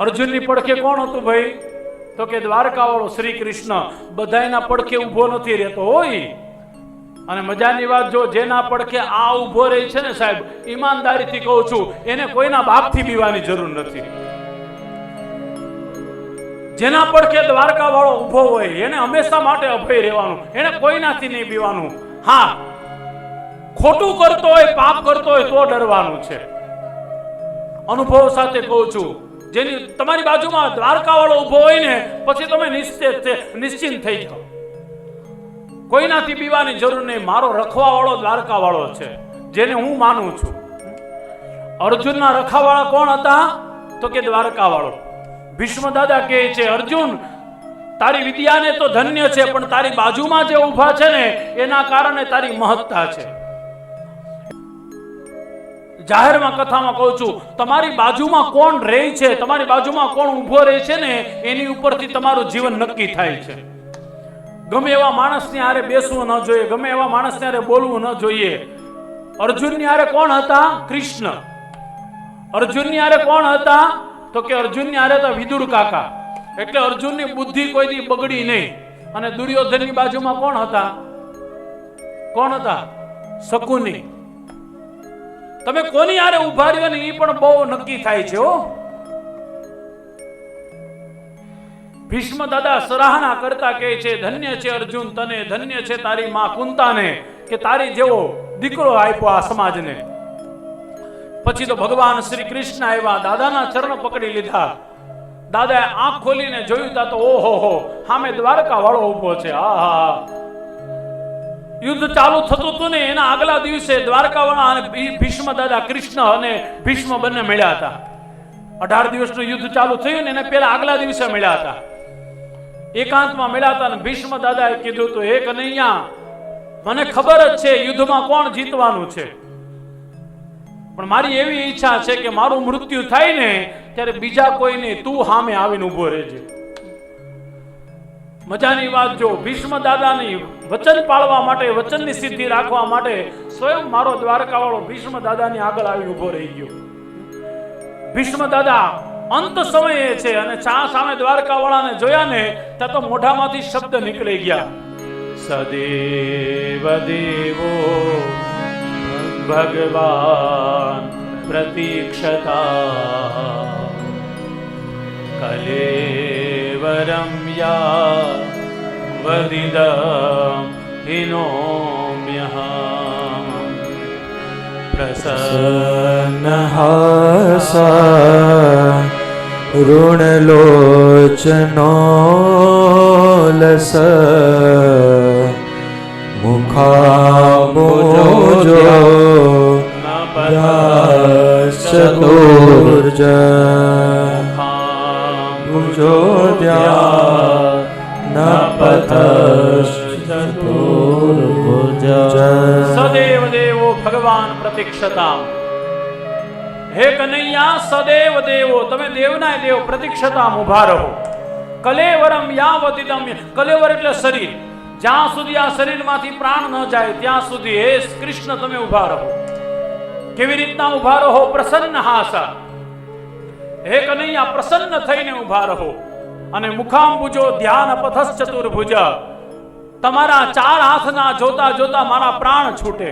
અર્જુનની પડખે કોણ હતું ભાઈ? તો કે દ્વારકાવાળો શ્રી કૃષ્ણ. બધાયના પડખે ઊભો નથી રહેતો હોય અને મજાની વાત જો, જેના પડખે આ ઊભો રહે છે ને સાહેબ, ઈમાનદારીથી કહું છું, એને કોઈના બાપથી બીવાની જરૂર નથી. જેના પડખે દ્વારકા વાળો ઊભો હોય, એને હંમેશા માટે અભય રહેવાનું, એને કોઈનાથી નહીં બીવાનું. હા, ખોટું કરતો હોય, પાપ કરતો હોય, તો ડરવાનું છે. અનુભવ સાથે કહું છું જેની તમારી બાજુમાં દ્વારકા વાળો ઊભો હોય ને, પછી તમે નિશ્ચિત છે, નિશ્ચિંત થઈ જાઓ. કોઈનાથી પીવાની જરૂર નહીં. મારો રખવા વાળો દ્વારકા વાળો છે, જેને હું માનું છું. અર્જુનના રખાવાળા કોણ હતા? તો કે દ્વારકા વાળો ભીષ્મ દાદા કહે છે, અર્જુન, તારી વિદ્યાને તો ધન્ય છે, પણ તારી બાજુમાં જે ઊભા છે ને, એના કારણે તારી મહત્તા છે. જાહેરમાં કથામાં કહું છું, તમારી બાજુમાં કોણ રહે છે, તમારી બાજુમાં કોણ ઊભો રહે છે ને, એની ઉપરથી તમારું જીવન નક્કી થાય છે. ગમે એવા માણસની હારે બેસવું ન જોઈએ, ગમે એવા માણસની હારે બોલવું ન જોઈએ. અર્જુનની હારે કોણ હતા? કૃષ્ણ. અર્જુનની હારે કોણ હતા? તો કે અર્જુનની હારે હતા વિદુર કાકા. એટલે અર્જુનની બુદ્ધિ કોઈથી બગડી નહીં. અને દુર્યોધનની બાજુમાં કોણ હતા? કોણ હતા? શકુની. તમે કોની આરે ઊભા રહ્યો ને એ પણ બહુ નક્કી થાય છે ભીષ્મ દાદા સરાહના કરતા કહે છે, ધન્ય છે અર્જુન, તને ધન્ય છે તારી માં કુંતાને કે તારી જેવો દીકરો આપ્યો આ સમાજને. પછી તો ભગવાન શ્રી કૃષ્ણ આવ્યા, દાદાના ચરણ પકડી લીધા. દાદાએ આંખ ખોલીને જોયું તા તો ઓહો હો સામે દ્વારકા વાળો ઊભો છે. આહા યુદ્ધ ચાલુ થતું હતું ને, એના આગલા દિવસે દ્વારકાવાળા અને ભીષ્મ દાદા કૃષ્ણ અને ભીષ્મ બંને મળ્યા હતા. અઢાર દિવસનું યુદ્ધ ચાલુ થયું ને, એને પેલા આગલા દિવસે મળ્યા હતા. એકાંતમાં મળ્યા હતા અને ભીષ્મ દાદાએ કીધું તો એક કનૈયા, મને ખબર જ છે યુદ્ધમાં કોણ જીતવાનું છે. પણ મારી એવી ઈચ્છા છે કે મારું મૃત્યુ થાય ને, ત્યારે બીજા કોઈ નહીં તું સામે આવીને ઊભો રહેજે. મજાની વાત જો, ભીષ્મ દાદાની વચન પાળવા માટે, વચનની સિદ્ધિ રાખવા માટે સ્વયં મારો દ્વારકાવાળો ભીષ્મ દાદાની આગળ આવી ઊભો રહી ગયો. ભીષ્મ દાદા, અંત સમયે છે અને ચા સામે દ્વારકાવાળાને જોયા ને ત્યાં તો મોઢામાંથી શબ્દ નીકળી ગયા. સદેવ દેવો, ભગવાન પ્રતીક્ષતા. કલેવરમ હિનોમ્યહમ પ્રસન્ન સન્નહાસા ઋણલોચનો લસ મુખાબોજો ચતુર્જ ભુજો ન પથશ્ચતુર્ભુજ સદેવ દેવો ભગવાન પ્રતીક્ષતા હે કનૈયા સદેવ દેવો તમે દેવના દેવ પ્રતીક્ષતા ઊભા રહો કલેવરમ યાવતિદમ કલેવર એટલે શરીર જ્યાં સુધી આ શરીરમાંથી પ્રાણ ન જાય ત્યાં સુધી હે કૃષ્ણ તમે ઊભા રહો કેવી રીતના ઊભા રહો પ્રસન્ન હાસા હે કનૈયા પ્રસન્ન થઈને ઊભા રહો અને મુખાંબુજો ધ્યાન પથસ ચતુર્ભુજ. તમારા ચાર હાથના જોતા જોતા મારા પ્રાણ છૂટે.